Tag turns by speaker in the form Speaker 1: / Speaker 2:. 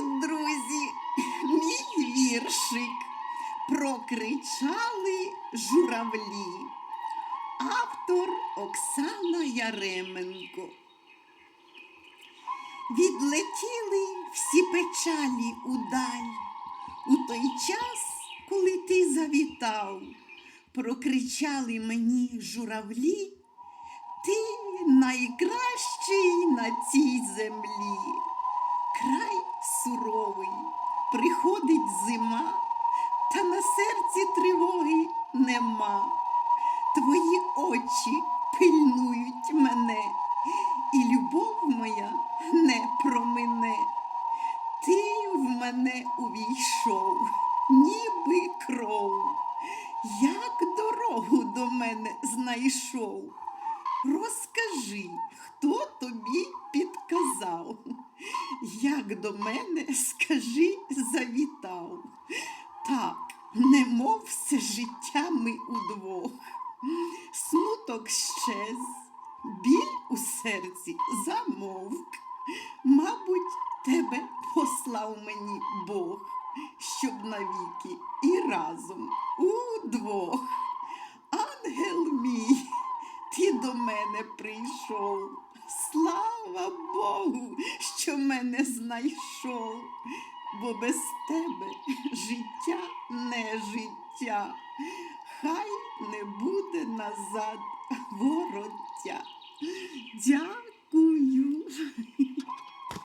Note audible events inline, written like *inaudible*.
Speaker 1: Друзі! Мій віршик прокричали журавлі. Автор Оксана Яременко. Відлетіли всі печалі удаль. У той час, коли ти завітав, прокричали мені журавлі. Ти найкращий на цій землі. Край суровий, приходить зима, та на серці тривоги нема. Твої очі пильнують мене, і любов моя не промине. Ти в мене увійшов, ніби кров. Як дорогу до мене знайшов? Розкажи, хто тобі підказав? Як до мене, *laughs* скажи, завітав. Так, немов все життя ми удвох. Смуток щез, біль у серці замовк. Мабуть, тебе послав мені Бог, щоб навіки і разом удвох. Ангел мій, ти до мене прийшов. Слава Богу, що мене знайшов, бо без тебе життя не життя. Хай не буде назад вороття. Дякую.